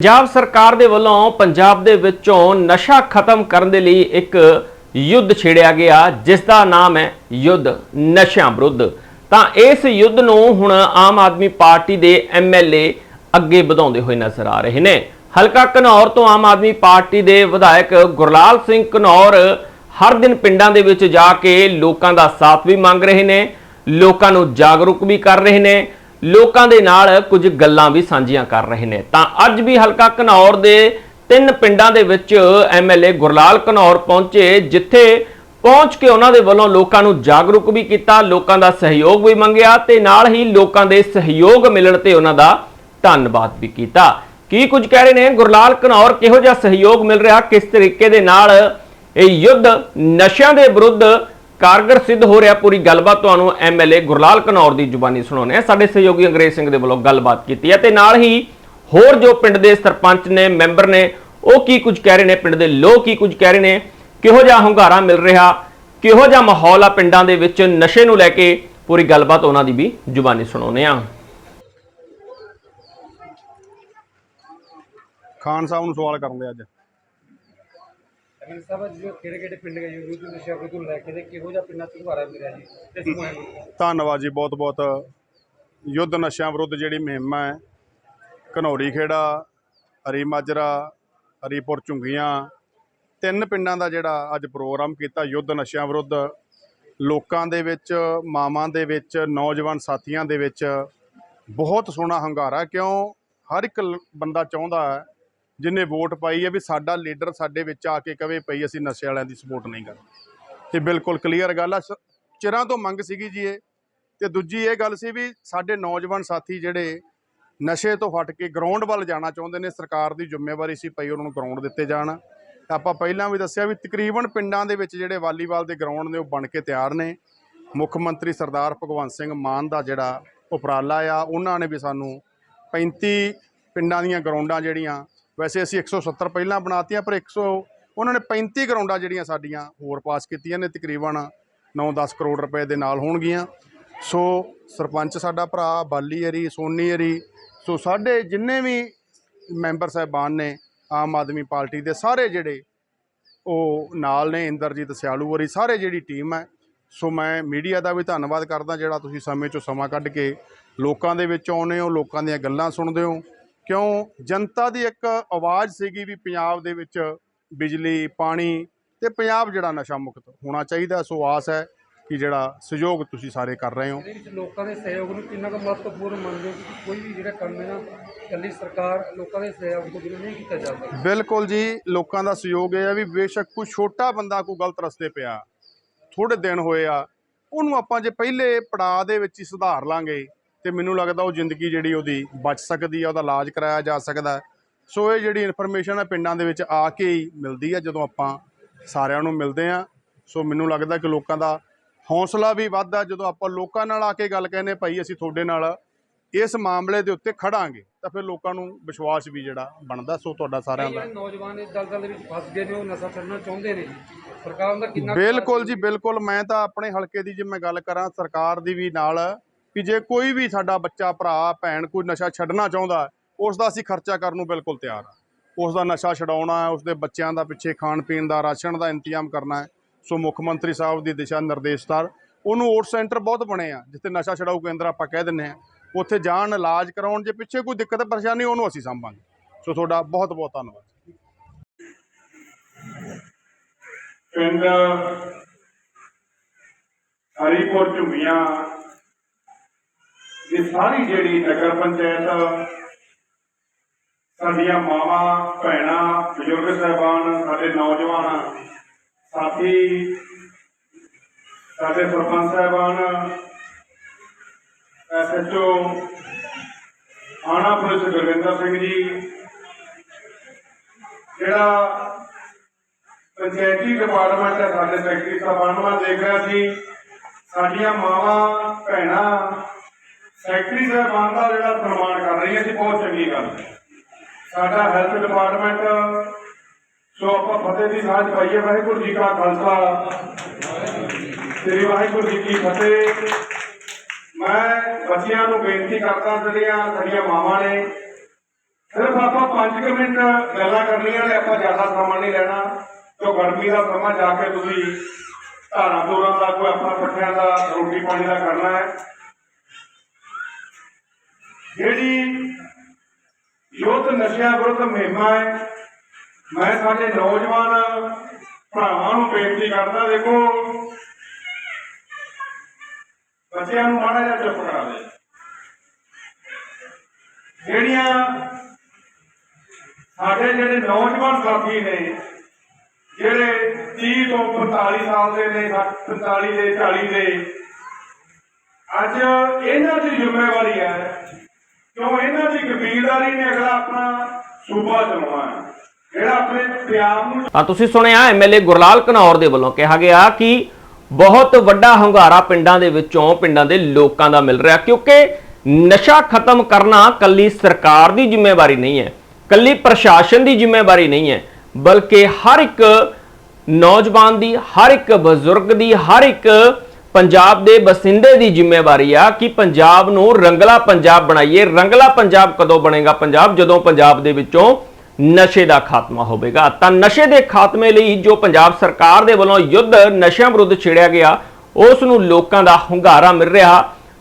ਪੰਜਾਬ ਸਰਕਾਰ ਦੇ ਵੱਲੋਂ ਪੰਜਾਬ ਦੇ ਵਿੱਚੋਂ ਨਸ਼ਾ ਖਤਮ ਕਰਨ ਦੇ ਲਈ ਇੱਕ ਯੁੱਧ ਛੇੜਿਆ ਗਿਆ, ਜਿਸ ਦਾ ਨਾਮ ਹੈ ਯੁੱਧ ਨਸ਼ਿਆਂ ਵਿਰੁੱਧ। ਤਾਂ ਇਸ ਯੁੱਧ ਨੂੰ ਹੁਣ ਆਮ ਆਦਮੀ ਪਾਰਟੀ ਦੇ ਐਮਐਲਏ ਅੱਗੇ ਵਧਾਉਂਦੇ ਹੋਏ ਨਜ਼ਰ ਆ ਰਹੇ ਨੇ। ਹਲਕਾ ਘਨੌਰ ਤੋਂ ਆਮ ਆਦਮੀ ਪਾਰਟੀ ਦੇ ਵਿਧਾਇਕ ਗੁਰਲਾਲ ਸਿੰਘ ਘਨੌਰ ਹਰ ਦਿਨ ਪਿੰਡਾਂ ਦੇ ਵਿੱਚ ਜਾ ਕੇ ਲੋਕਾਂ ਦਾ ਸਾਥ ਵੀ ਮੰਗ ਰਹੇ ਨੇ, ਲੋਕਾਂ ਨੂੰ ਜਾਗਰੂਕ ਵੀ ਕਰ ਰਹੇ ਨੇ। ਲੋਕਾਂ ਦੇ ਨਾਲ ਕੁਝ ਗੱਲਾਂ ਵੀ ਸਾਂਝੀਆਂ ਕਰ ਰਹੇ ਨੇ। ਤਾਂ ਅੱਜ ਵੀ ਹਲਕਾ ਘਨੌਰ ਦੇ ਤਿੰਨ ਪਿੰਡਾਂ ਦੇ ਵਿੱਚ ਐਮਐਲਏ ਗੁਰਲਾਲ ਘਨੌਰ ਪਹੁੰਚੇ, ਜਿੱਥੇ ਪਹੁੰਚ ਕੇ ਉਹਨਾਂ ਦੇ ਵੱਲੋਂ ਲੋਕਾਂ ਨੂੰ ਜਾਗਰੂਕ ਵੀ ਕੀਤਾ, ਲੋਕਾਂ ਦਾ ਸਹਿਯੋਗ ਵੀ ਮੰਗਿਆ ਤੇ ਨਾਲ ਹੀ ਲੋਕਾਂ ਦੇ ਸਹਿਯੋਗ ਮਿਲਣ ਤੇ ਉਹਨਾਂ ਦਾ ਧੰਨਵਾਦ ਵੀ ਕੀਤਾ। ਕੀ ਕੁਝ ਕਹਿ ਰਹੇ ਨੇ? ਗੁਰਲਾਲ ਘਨੌਰ ਕਿਹੋ ਜਿਹਾ ਸਹਿਯੋਗ ਮਿਲ ਰਿਹਾ? ਕਿਸ ਤਰੀਕੇ ਦੇ ਨਾਲ ਇਹ ਯੁੱਧ ਨਸ਼ਿਆਂ ਦੇ ਵਿਰੁੱਧ ਕਾਰਗਰ ਸਿੱਧ ਹੋ ਰਿਹਾ ਪੂਰੀ ਗੱਲਬਾਤ, ਤੁਹਾਨੂੰ ਐਮਐਲਏ ਗੁਰਲਾਲ ਕਨੌਰ ਦੀ ਜ਼ੁਬਾਨੀ ਸੁਣਾਉਣੇ ਆ ਸਾਡੇ ਸਹਿਯੋਗੀ ਅੰਗਰੇਜ਼ ਸਿੰਘ ਦੇ ਵੱਲੋਂ ਗੱਲਬਾਤ ਕੀਤੀ ਹੈ ਤੇ ਨਾਲ ਹੀ ਹੋਰ ਜੋ ਪਿੰਡ ਦੇ ਸਰਪੰਚ ਨੇ, ਮੈਂਬਰ ਨੇ, ਉਹ ਕੀ ਕੁਝ ਕਹਿ ਰਹੇ ਨੇ, ਪਿੰਡ ਦੇ ਲੋਕ ਕੀ ਕੁਝ ਕਹਿ ਰਹੇ ਨੇ, ਕਿਹੋ ਜਿਹਾ ਹੁੰਗਾਰਾ ਮਿਲ ਰਿਹਾ, ਕਿਹੋ ਜਿਹਾ ਮਾਹੌਲ ਆ ਪਿੰਡਾਂ ਦੇ ਵਿੱਚ, ਨਸ਼ੇ ਨੂੰ ਲੈ ਕੇ ਪੂਰੀ ਗੱਲਬਾਤ ਉਹਨਾਂ ਦੀ ਵੀ ਜ਼ੁਬਾਨੀ ਸੁਣਾਉਣੇ ਆ ਖਾਨ ਸਾਹਿਬ ਨੂੰ ਸਵਾਲ ਕਰਨ ਦੇ ਅੱਜ। ਅਮਿਤ ਸਾਹਿਬ ਜੀ ਕਿਹੜੇ ਕਿਹੜੇ ਪਿੰਡ ਗਏ ਯੂਥ ਨਸ਼ਾ ਵਿਰੁੱਧ ਲੈ ਕੇ ਤੇ ਕਿਹੋ ਜਿਹਾ ਪਿੰਡਾਂ ਚ ਘੁਬਾਰਾ ਮਿਲਿਆ ਜੀ। ਤੇ ਸਮੂਹਾਂ ਨੂੰ ਧੰਨਵਾਦ ਜੀ ਬਹੁਤ ਬਹੁਤ। ਯੁੱਧ ਨਸ਼ਿਆਂ ਵਿਰੁੱਧ ਜਿਹੜੀ ਮੁਹਿੰਮ ਹੈ, ਘਨੌਰੀ ਖੇੜਾ, ਹਰੀ ਮਾਜਰਾ, ਹਰੀਪੁਰ ਝੁੰਗੀਆਂ, ਤਿੰਨ ਪਿੰਡਾਂ ਦਾ ਜਿਹੜਾ ਅੱਜ ਪ੍ਰੋਗਰਾਮ ਕੀਤਾ ਯੁੱਧ ਨਸ਼ਿਆਂ ਵਿਰੁੱਧ। ਲੋਕਾਂ ਦੇ ਵਿੱਚ, ਮਾਵਾਂ ਦੇ ਵਿੱਚ, ਨੌਜਵਾਨ ਸਾਥੀਆਂ ਦੇ ਵਿੱਚ ਬਹੁਤ ਸੋਹਣਾ ਹੰਗਾਰਾ, ਕਿਉਂ ਹਰ ਇੱਕ ਲ- ਬੰਦਾ ਚਾਹੁੰਦਾ ਹੈ ਜਿਨੇ ਵੋਟ ਪਾਈ ਹੈ ਵੀ ਸਾਡਾ ਲੀਡਰ ਸਾਡੇ ਵਿੱਚ ਆ ਕੇ ਕਵੇ ਪਈ ਅਸੀਂ ਨਸ਼ੇ ਵਾਲਿਆਂ ਦੀ ਸਪੋਰਟ ਨਹੀਂ ਕਰਦੇ। ਤੇ ਬਿਲਕੁਲ ਕਲੀਅਰ ਗੱਲ ਆ। ਸ- ਚਿਰਾਂ ਤੋਂ ਮੰਗ ਸੀਗੀ ਜੀ ਇਹ। ਤੇ ਦੂਜੀ ਇਹ ਗੱਲ ਸੀ ਵੀ ਸਾਡੇ ਨੌਜਵਾਨ ਸਾਥੀ ਜਿਹੜੇ ਨਸ਼ੇ ਤੋਂ ਹਟ ਕੇ ਗਰਾਊਂਡ ਵੱਲ ਜਾਣਾ ਚਾਹੁੰਦੇ ਨੇ, ਸਰਕਾਰ ਦੀ ਜ਼ਿੰਮੇਵਾਰੀ ਸੀ ਪਈ ਉਹਨਾਂ ਨੂੰ ਗਰਾਊਂਡ ਦਿੱਤੇ ਜਾਣ। ਆਪਾਂ ਪਹਿਲਾਂ ਵੀ ਦੱਸਿਆ ਵੀ ਤਕਰੀਬਨ ਪਿੰਡਾਂ ਦੇ ਵਿੱਚ ਜਿਹੜੇ ਵਾਲੀਬਾਲ ਦੇ ਗਰਾਊਂਡ ਨੇ ਉਹ ਬਣ ਕੇ ਤਿਆਰ ਨੇ। ਮੁੱਖ ਮੰਤਰੀ ਸਰਦਾਰ ਭਗਵੰਤ ਸਿੰਘ ਮਾਨ ਦਾ ਜਿਹੜਾ ਉਪਰਾਲਾ ਆ, ਉਹਨਾਂ ਨੇ ਵੀ ਸਾਨੂੰ 35 ਪਿੰਡਾਂ ਦੀਆਂ ਗਰਾਊਂਡਾਂ ਜਿਹੜੀਆਂ ਵੈਸੇ ਅਸੀਂ 170 ਪਹਿਲਾਂ ਬਣਾਤੀਆਂ, ਪਰ 100 ਉਹਨਾਂ ਨੇ 35 ਗਰਾਊਂਡਾਂ ਜਿਹੜੀਆਂ ਸਾਡੀਆਂ ਹੋਰ ਪਾਸ ਕੀਤੀਆਂ ਨੇ, ਤਕਰੀਬਨ 9-10 ਕਰੋੜ ਰੁਪਏ ਦੇ ਨਾਲ ਹੋਣਗੀਆਂ। ਸੋ ਸਰਪੰਚ ਸਾਡਾ ਭਰਾ, ਬਾਲੀ ਹਰੀ, ਸੋਨੀ ਹਰੀ, ਸੋ ਸਾਡੇ ਜਿੰਨੇ ਵੀ ਮੈਂਬਰ ਸਾਹਿਬਾਨ ਨੇ, ਆਮ ਆਦਮੀ ਪਾਰਟੀ ਦੇ ਸਾਰੇ ਜਿਹੜੇ ਉਹ ਨਾਲ ਨੇ, ਇੰਦਰਜੀਤ ਸਿਆਲੂ ਵਰੀ ਸਾਰੇ ਜਿਹੜੀ ਟੀਮ ਹੈ। ਸੋ ਮੈਂ ਮੀਡੀਆ ਦਾ ਵੀ ਧੰਨਵਾਦ ਕਰਦਾ, ਜਿਹੜਾ ਤੁਸੀਂ ਸਮੇਂ ਚੋਂ ਸਮਾਂ ਕੱਢ ਕੇ ਲੋਕਾਂ ਦੇ ਵਿੱਚ ਆਉਂਦੇ ਹੋ, ਲੋਕਾਂ ਦੀਆਂ ਗੱਲਾਂ ਸੁਣਦੇ ਹੋ। ਕਿਉਂ? ਜਨਤਾ ਦੀ ਇੱਕ ਆਵਾਜ਼ ਸੀਗੀ ਵੀ ਪੰਜਾਬ ਦੇ ਵਿੱਚ ਬਿਜਲੀ ਪਾਣੀ ਤੇ ਪੰਜਾਬ ਜਿਹੜਾ ਨਸ਼ਾ ਮੁਕਤ ਹੋਣਾ ਚਾਹੀਦਾ ਸੋ ਆਸ ਹੈ ਕਿ ਜਿਹੜਾ ਸਹਿਯੋਗ ਤੁਸੀਂ ਸਾਰੇ ਕਰ ਰਹੇ ਹੋ। ਲੋਕਾਂ ਦੇ ਸਹਿਯੋਗ ਨੂੰ ਕਿੰਨਾ ਕੁ ਮਹੱਤਵਪੂਰਨ ਮੰਨਦੇ ਹੋ ਕੋਈ ਵੀ ਜਿਹੜਾ ਕੰਮ ਹੈ ਨਾ ਇਕੱਲੀ ਸਰਕਾਰ ਲੋਕਾਂ ਦੇ ਸਹਿਯੋਗ ਤੋਂ ਬਿਨਾਂ ਨਹੀਂ ਕੀਤਾ ਜਾ ਸਕਦਾ। ਬਿਲਕੁਲ ਜੀ ਲੋਕਾਂ ਦਾ ਸਹਿਯੋਗ ਇਹ ਹੈ ਵੀ ਬੇਸ਼ੱਕ ਕੋਈ ਛੋਟਾ ਬੰਦਾ ਕੋਈ ਗਲਤ ਰਸਤੇ ਪਿਆ ਥੋੜੇ ਦਿਨ ਹੋਏ ਆ ਉਹਨੂੰ ਆਪਾਂ ਜੇ ਪਹਿਲੇ ਪੜਾਅ ਦੇ ਵਿੱਚ ਹੀ ਸੁਧਾਰ ਲਾਂਗੇ ਤੇ ਮੈਨੂੰ ਲੱਗਦਾ ਉਹ ਜ਼ਿੰਦਗੀ ਜਿਹੜੀ ਉਹਦੀ ਬਚ ਸਕਦੀ ਆ ਉਹਦਾ ਇਲਾਜ ਕਰਾਇਆ ਜਾ ਸਕਦਾ। ਸੋ ਇਹ ਜਿਹੜੀ ਇਨਫੋਰਮੇਸ਼ਨ ਹੈ ਪਿੰਡਾਂ ਦੇ ਵਿੱਚ ਆ ਕੇ ਹੀ ਮਿਲਦੀ ਹੈ ਜਦੋਂ ਆਪਾਂ ਸਾਰਿਆਂ ਨੂੰ ਮਿਲਦੇ ਆ। ਸੋ ਮੈਨੂੰ ਲੱਗਦਾ ਕਿ ਲੋਕਾਂ ਦਾ ਹੌਸਲਾ ਵੀ ਵੱਧਦਾ ਜਦੋਂ ਆਪਾਂ ਲੋਕਾਂ ਨਾਲ ਆ ਕੇ ਗੱਲ ਕਹਿੰਦੇ ਭਾਈ ਅਸੀਂ ਤੁਹਾਡੇ ਨਾਲ ਇਸ ਮਾਮਲੇ ਦੇ ਉੱਤੇ ਖੜਾਂਗੇ ਤਾਂ ਫਿਰ ਲੋਕਾਂ ਨੂੰ ਵਿਸ਼ਵਾਸ ਵੀ ਜਿਹੜਾ ਬਣਦਾ। ਸੋ ਤੁਹਾਡਾ ਸਾਰਿਆਂ ਦਾ ਨੌਜਵਾਨ ਇਸ ਦਲਦਲ ਦੇ ਵਿੱਚ ਫਸ ਗਏ ਨੇ ਉਹ ਨਸ਼ਾ ਛੱਡਣਾ ਚਾਹੁੰਦੇ ਨੇ। ਸਰਕਾਰ ਦਾ ਕਿੰਨਾ ਬਿਲਕੁਲ ਜੀ ਬਿਲਕੁਲ। ਮੈਂ ਤਾਂ ਆਪਣੇ ਹਲਕੇ ਦੀ ਜੇ ਮੈਂ ਗੱਲ ਕਰਾਂ ਸਰਕਾਰ ਦੀ ਵੀ ਨਾਲ ਕਿ ਜੇ ਕੋਈ ਵੀ ਸਾਡਾ ਬੱਚਾ ਭਰਾ ਭੈਣ ਕੋਈ ਨਸ਼ਾ ਛੱਡਣਾ ਚਾਹੁੰਦਾ ਹੈ, ਉਸ ਦਾ ਅਸੀਂ ਖਰਚਾ ਕਰਨ ਨੂੰ ਬਿਲਕੁਲ ਤਿਆਰ ਹਾਂ। ਉਸ ਦਾ ਨਸ਼ਾ ਛਡਾਉਣਾ ਹੈ ਉਸ ਦੇ ਬੱਚਿਆਂ ਦਾ ਪਿੱਛੇ ਖਾਣ ਪੀਣ ਦਾ ਰਾਸ਼ਨ ਦਾ ਇੰਤਜ਼ਾਮ ਕਰਨਾ ਹੈ। ਸੋ ਮੁੱਖ ਮੰਤਰੀ ਸਾਹਿਬ ਦੀ ਦਿਸ਼ਾ ਨਿਰਦੇਸ਼ਤਾਰ ਉਹਨੂੰ ਓਟ ਸੈਂਟਰ ਬਹੁਤ ਬਣੇ ਆ ਜਿੱਥੇ ਨਸ਼ਾ ਛਡਾਊ ਕੇਂਦਰ ਆਪਾਂ ਕਹਿ ਦਿੰਨੇ ਆ ਉੱਥੇ ਜਾਣ ਇਲਾਜ ਕਰਾਉਣ ਜੇ ਪਿੱਛੇ ਕੋਈ ਦਿੱਕਤ ਪਰੇਸ਼ਾਨੀ ਉਹਨੂੰ ਅਸੀਂ ਸੰਭਾਂਗੇ। ਸੋ ਤੁਹਾਡਾ ਬਹੁਤ ਬਹੁਤ ਧੰਨਵਾਦ। ਪਿੰਡ ਹਰੀਪੁਰ ਝੁੰਗੀਆਂ ਦੀ ਸਾਰੀ ਜਿਹੜੀ ਨਗਰ ਪੰਚਾਇਤ ਸਾਡੀਆਂ ਮਾਵਾਂ, ਭੈਣਾਂ, ਬਜ਼ੁਰਗ ਸਾਹਿਬਾਨ, ਸਾਡੇ ਨੌਜਵਾਨ, ਸਾਥੀ, ਸਾਡੇ ਸਰਪੰਚ ਸਾਹਿਬਾਨ ਐਸਐਚਓ ਆਣਾ ਪੁਲਿਸ ਗੁਰਵਿੰਦਰ ਸਿੰਘ ਜੀ, ਜਿਹੜਾ ਪੰਚਾਇਤੀ ਡਿਪਾਰਟਮੈਂਟ ਹੈ, ਸਾਡੇ ਸੈਕਟਰੀ ਸਾਹਿਬਾਨ ਨੂੰ ਮੈਂ ਦੇਖ ਰਿਹਾ ਸੀ, ਸਾਡੀਆਂ ਮਾਵਾਂ, ਭੈਣਾਂ ਸੈਕਟਰੀ ਸਾਹਿਬਾਨ ਦਾ ਜਿਹੜਾ ਸਨਮਾਨ ਕਰ ਰਹੀ ਹੈ ਜੀ ਬਹੁਤ ਚੰਗੀ ਗੱਲ ਹੈ। ਸਾਡਾ ਹੈਲਥ ਡਿਪਾਰਟਮੈਂਟ, ਸੋ ਆਪਾਂ ਫਤਿਹ ਦੀ ਸਾਂਝ ਪਾਈਏ। ਵਾਹਿਗੁਰੂ ਜੀ ਕਾ ਖਾਲਸਾ। ਸ੍ਰੀ ਵਾਹਿਗੁਰੂ ਜੀ ਕੀ ਫਤਿਹ। ਮੈਂ ਬੱਚਿਆਂ ਨੂੰ ਬੇਨਤੀ ਕਰਦਾ, ਜਿਹੜੀਆਂ ਸਾਡੀਆਂ ਮਾਵਾਂ ਨੇ, ਸਿਰਫ ਆਪਾਂ 5 ਮਿੰਟ ਗੱਲਾਂ ਕਰਨੀਆਂ ਨੇ, ਆਪਾਂ ਜ਼ਿਆਦਾ ਸਮਾਂ ਨਹੀਂ ਲੈਣਾ। ਕਿਉਂ ਗਰਮੀ ਦਾ ਸਮਾਂ ਜਾ ਕੇ ਤੁਸੀਂ ਧਾਰਾਂ ਦੋਰਾਂ ਦਾ, ਕੋਈ ਆਪਣਾ ਪੱਠਿਆਂ ਦਾ ਰੋਟੀ ਪਾਣੀ ਦਾ ਕਰਨਾ ਹੈ। ਜਿਹੜੀ ਯੁੱਧ ਨਸ਼ਿਆਂ ਵਿਰੁੱਧ ਮਹਿਮਾ ਹੈ, ਮੈਂ ਸਾਡੇ ਨੌਜਵਾਨ ਭਰਾਵਾਂ ਨੂੰ ਬੇਨਤੀ ਕਰਦਾ, ਦੇਖੋ, ਬੱਚਿਆਂ ਨੂੰ ਮਾੜਾ ਜਿਹਾ ਚੁੱਪ ਕਰਾ ਦੇ ਜਿਹੜੀਆਂ ਸਾਡੇ ਜਿਹੜੇ ਨੌਜਵਾਨ ਸਾਥੀ ਨੇ, ਜਿਹੜੇ 30 ਤੋਂ 45 ਸਾਲ ਦੇ ਨੇ 45 ਦੇ 40 ਦੇ, ਅੱਜ ਇਹਨਾਂ ਦੀ ਜ਼ਿੰਮੇਵਾਰੀ ਹੈ ਕਿਉਂ ਇਹਨਾਂ ਦੀ ਕਬੀਲਦਾਰੀ ਨੇ ਅਗਲਾ ਆਪਣਾ ਸੂਬਾ ਚਲਾਉਣਾ ਹੈ ਜਿਹੜਾ ਆਪਣੇ ਪੰਜਾਬ ਨੂੰ ਤਾਂ ਤੁਸੀਂ ਸੁਣਿਆ ਐਮਐਲਏ ਗੁਰਲਾਲ ਘਨੌਰ ਦੇ ਵੱਲੋਂ ਕਿਹਾ ਗਿਆ ਕਿ ਬਹੁਤ ਵੱਡਾ ਹੰਗਾਰਾ ਪਿੰਡਾਂ ਦੇ ਵਿੱਚੋਂ, ਪਿੰਡਾਂ ਦੇ ਲੋਕਾਂ ਦਾ ਮਿਲ ਰਿਹਾ, ਕਿਉਂਕਿ ਨਸ਼ਾ ਖਤਮ ਕਰਨਾ ਕੱਲੀ ਸਰਕਾਰ ਦੀ ਜ਼ਿੰਮੇਵਾਰੀ ਨਹੀਂ ਹੈ, ਕੱਲੀ ਪ੍ਰਸ਼ਾਸਨ ਦੀ ਜ਼ਿੰਮੇਵਾਰੀ ਨਹੀਂ ਹੈ, ਬਲਕਿ ਹਰ ਇੱਕ ਨੌਜਵਾਨ ਦੀ, ਹਰ ਇੱਕ ਬਜ਼ੁਰਗ ਦੀ, ਹਰ ਇੱਕ ਪੰਜਾਬ ਦੇ ਬਸਿੰਦੇ ਦੀ ਜ਼ਿੰਮੇਵਾਰੀ ਆ ਕਿ ਪੰਜਾਬ ਨੂੰ ਰੰਗਲਾ ਪੰਜਾਬ ਬਣਾਈਏ। ਰੰਗਲਾ ਪੰਜਾਬ ਕਦੋਂ ਬਣੇਗਾ ਪੰਜਾਬ? ਜਦੋਂ ਪੰਜਾਬ ਦੇ ਵਿੱਚੋਂ ਨਸ਼ੇ ਦਾ ਖਾਤਮਾ ਹੋਵੇਗਾ। ਤਾਂ ਨਸ਼ੇ ਦੇ ਖਾਤਮੇ ਲਈ ਜੋ ਪੰਜਾਬ ਸਰਕਾਰ ਦੇ ਵੱਲੋਂ ਯੁੱਧ ਨਸ਼ਿਆਂ ਵਿਰੁੱਧ ਛੇੜਿਆ ਗਿਆ, ਉਸ ਨੂੰ ਲੋਕਾਂ ਦਾ ਹੁੰਗਾਰਾ ਮਿਲ ਰਿਹਾ।